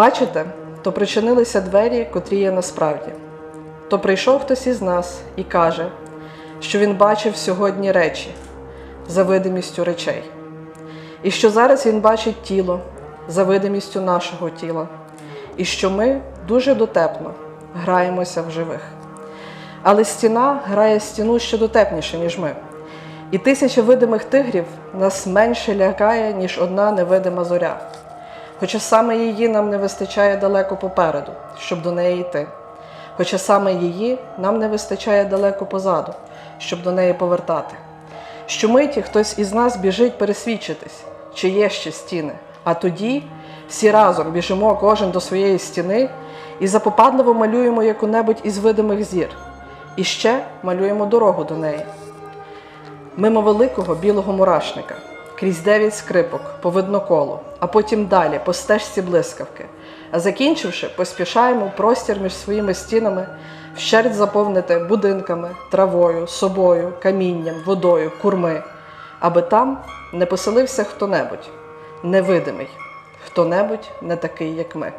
Бачите, то причинилися двері, котрі є насправді. То прийшов хтось із нас і каже, що він бачив сьогодні речі за видимістю речей, і що зараз він бачить тіло за видимістю нашого тіла, і що ми дуже дотепно граємося в живих. Але стіна грає стіну ще дотепніше, ніж ми. І тисяча видимих тигрів нас менше лякає, ніж одна невидима зоря. Хоча саме її нам не вистачає далеко попереду, щоб до неї йти. Хоча саме її нам не вистачає далеко позаду, щоб до неї повертати. Щомиті хтось із нас біжить пересвідчитись, чи є ще стіни. А тоді всі разом біжимо кожен до своєї стіни і запопадливо малюємо яку-небудь із видимих зір. І ще малюємо дорогу до неї мимо великого білого мурашника, крізь дев'ять скрипок, по видноколу, а потім далі по стежці блискавки. А закінчивши, поспішаємо простір між своїми стінами, вщерть заповнити будинками, травою, собою, камінням, водою, курми, аби там не поселився хто-небудь, невидимий, хто-небудь не такий, як ми.